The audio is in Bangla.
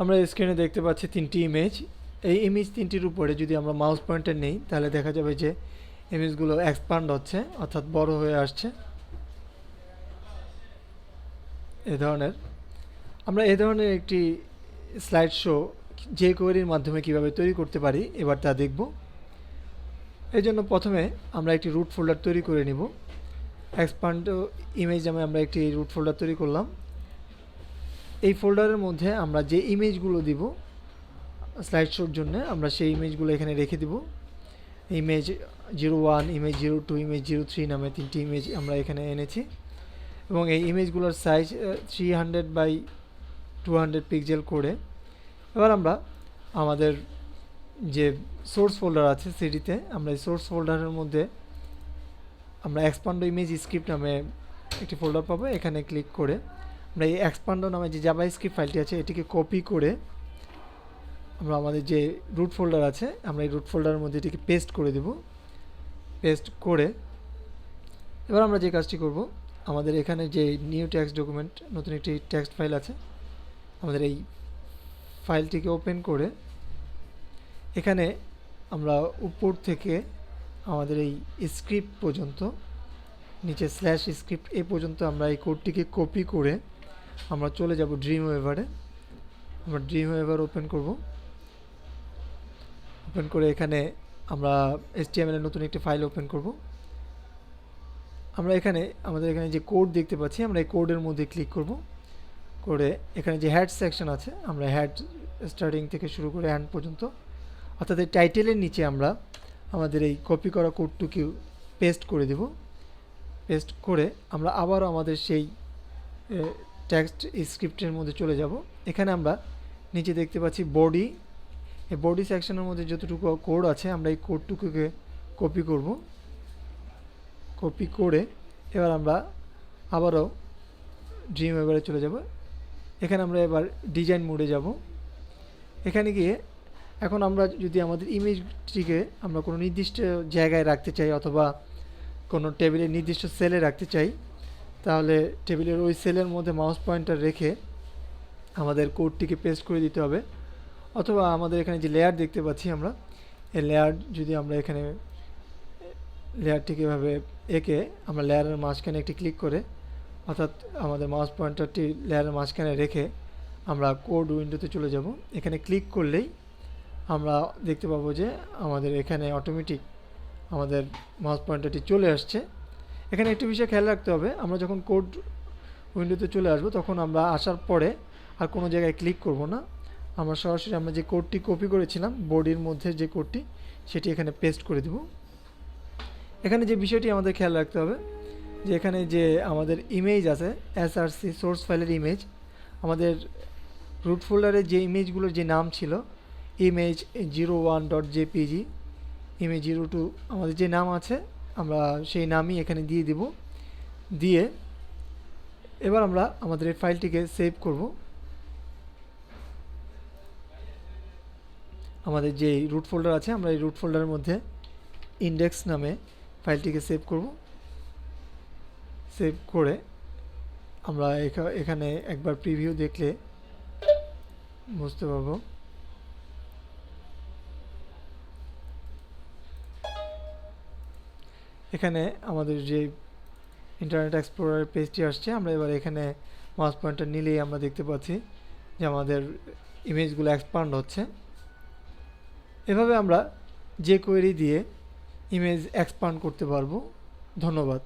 আমরা স্ক্রিনে দেখতে পাচ্ছি তিনটি ইমেজ এই ইমেজ তিনটির উপরে যদি আমরা মাউস পয়েন্টার নেই, তাহলে দেখা যাবে যে ইমেজগুলো এক্সপান্ড হচ্ছে, অর্থাৎ বড় হয়ে আসছে। এ ধরনের। আমরা এ ধরনের একটি স্লাইড শো যে কোয়েরির মাধ্যমে কীভাবে তৈরি করতে পারি, এবার তা দেখব। এই জন্য প্রথমে আমরা একটি রুট ফোল্ডার তৈরি করে নিব। এক্সপান্ড ইমেজ নামে আমরা একটি রুট ফোল্ডার তৈরি করলাম। এই ফোল্ডারের মধ্যে আমরা যে ইমেজগুলো দিব স্লাইড শোর জন্য, আমরা সেই ইমেজগুলো এখানে রেখে দিব। Image zero one image zero two image zero three নামে তিনটি ইমেজ আমরা এখানে এনেছি। এবং এই ইমেজগুলোর size three hundred by two hundred pixel করে এবার আমরা আমাদের যে সোর্স ফোল্ডার আছে সিডিতে আমরা এই সোর্স ফোল্ডারের মধ্যে আমরা এক্সপান্ড ইমেজ স্ক্রিপ্ট নামে একটি ফোল্ডার পাবো। এখানে ক্লিক করে আমরা এই এক্সপান্ডো নামে যে জাভা স্ক্রিপ্ট ফাইলটি আছে, এটিকে কপি করে আমরা আমাদের যে রুট ফোল্ডার আছে, আমরা এই রুট ফোল্ডারের মধ্যে এটিকে পেস্ট করে দেব। পেস্ট করে এবার আমরা যে কাজটি করব, আমাদের এখানে যে নিউ টেক্সট ডকুমেন্ট নতুন একটি টেক্সট ফাইল আছে, আমাদের এই ফাইলটিকে ওপেন করে এখানে আমরা উপর থেকে আমাদের এই স্ক্রিপ্ট পর্যন্ত, নিচে স্ল্যাশ স্ক্রিপ্ট এ পর্যন্ত আমরা এই কোডটিকে কপি করে আমরা চলে যাব ড্রিম ওয়েভারে আমরা ড্রিম ওয়েভার ওপেন করব। ওপেন করে এখানে আমরা এসটিএমএল নতুন একটি ফাইল ওপেন করব। আমরা এখানে, আমাদের এখানে যে কোড দেখতে পাচ্ছি, আমরা এই কোডের মধ্যে ক্লিক করব। করে এখানে যে হ্যাড সেকশন আছে, আমরা হ্যাড স্টার্টিং থেকে শুরু করে হ্যান্ড পর্যন্ত, অর্থাৎ এই টাইটেলের নিচে আমরা আমাদের এই কপি করা কোডটুকে পেস্ট করে দেব। পেস্ট করে আমরা আবারও আমাদের সেই টেক্সট স্ক্রিপ্টের মধ্যে চলে যাব। এখানে আমরা নিচে দেখতে পাচ্ছি বডি এই বডি সেকশনের মধ্যে যতটুকু কোড আছে, আমরা এই কোডটুকুকে কপি করব। কপি করে এবার আমরা আবারও ড্রিম এবারে চলে যাব। এখানে আমরা এবার ডিজাইন মোডে যাব। এখানে গিয়ে এখন আমরা যদি আমাদের ইমেজটিকে আমরা কোনো নির্দিষ্ট জায়গায় রাখতে চাই অথবা কোনো টেবিলের নির্দিষ্ট সেলে রাখতে চাই তাহলে টেবিলের ওই সেলের মধ্যে মাউস পয়েন্টার রেখে আমাদের কোডটিকে পেস্ট করে দিতে হবে। অথবা আমাদের এখানে যে লেয়ার দেখতে পাচ্ছি আমরা, এই লেয়ার যদি আমরা এখানে লেয়ারটিকে এভাবে এঁকে আমরা লেয়ারের মাঝখানে একটি ক্লিক করে, অর্থাৎ আমাদের মাউস পয়েন্টারটি লেয়ারের মাঝখানে রেখে আমরা কোড উইন্ডোতে চলে যাব। এখানে ক্লিক করলেই আমরা দেখতে পাবো যে আমাদের এখানে অটোমেটিক আমাদের মাউস পয়েন্টারটি চলে আসছে। এখানে একটি বিষয় খেয়াল রাখতে হবে, আমরা যখন কোড উইন্ডোতে চলে আসব, তখন আমরা আসার পরে আর কোনো জায়গায় ক্লিক করব না। আমরা সরাসরি আমরা যে কোডটি কপি করেছিলাম বডির মধ্যে যে কোডটি সেটি এখানে পেস্ট করে দেব। এখানে যে বিষয়টি আমাদের খেয়াল রাখতে হবে, যে এখানে যে আমাদের ইমেজ আছে এসআরসি সোর্স ফাইলের ইমেজ আমাদের রুট ফোল্ডারে যে ইমেজগুলোর যে নাম ছিল image zero one dot JPG image zero two আমাদের যে নাম আছে আমরা সেই নামই এখানে দিয়ে দিব। দিয়ে এবার আমরা আমাদের এই ফাইলটিকে সেভ করব। আমাদের যে রুট ফোল্ডার আছে, আমরা এই রুট ফোল্ডারের মধ্যে ইন্ডেক্স নামে ফাইলটিকে সেভ করব। সেভ করে আমরা এখানে একবার প্রিভিউ দেখলে বুঝতে পারব। এখানে আমাদের যে ইন্টারনেট এক্সপ্লোরার পেজটি আসছে, আমরা এবার এখানে মাউস পয়েন্টটা নিলেই আমরা দেখতে পাচ্ছি যে আমাদের ইমেজগুলো এক্সপান্ড হচ্ছে। এভাবে আমরা যে কোয়েরি দিয়ে ইমেজ এক্সপান্ড করতে পারব। ধন্যবাদ।